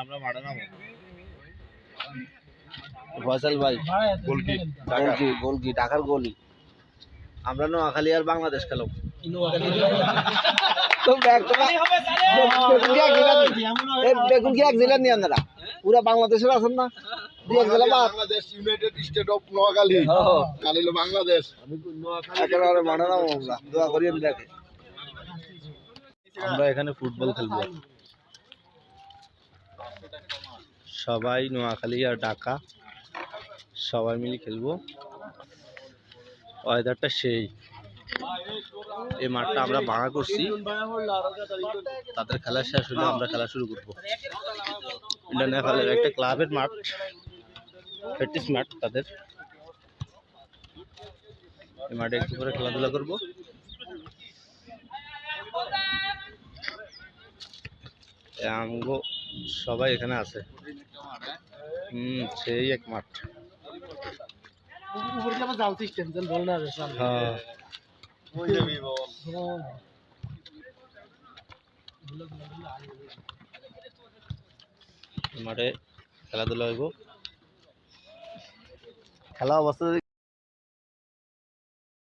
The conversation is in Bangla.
আমরা মাঠে ফয়সাল ভাই গোলকি গোলকি গোলকি ঢাকার গোলি আমরা নোয়াখালী আর বাংলাদেশ খেলো তো ব্যাগ তো বেগুন কি এক জেলার নিয়ে আপনারা পুরা বাংলাদেশের আছেন না Bangladesh united state of Noakhali কালিলো Bangladesh একেবারে মাঠে নামো আমরা দোয়া করি দেখে আমরা এখানে ফুটবল খেলব সবাই নোয়াখালী আর ঢাকা, সবাই মিলে খেলব। ওয়েদারটা সেই। এই মাঠটা আমরা ভাঙা করছি। তাদের খেলা শেষ হলে আমরা খেলা শুরু করব। একটা ক্লাবের মাঠ, প্র্যাকটিস মাঠ তাদের। এই মাঠে একটু করে খেলাধুলা করব। আমগো সবাই এখানে আছে। হুম সেই এক মাঠ হ্যাঁ। এই মাঠে খেলাধুলা হইব। খেলা অবস্থা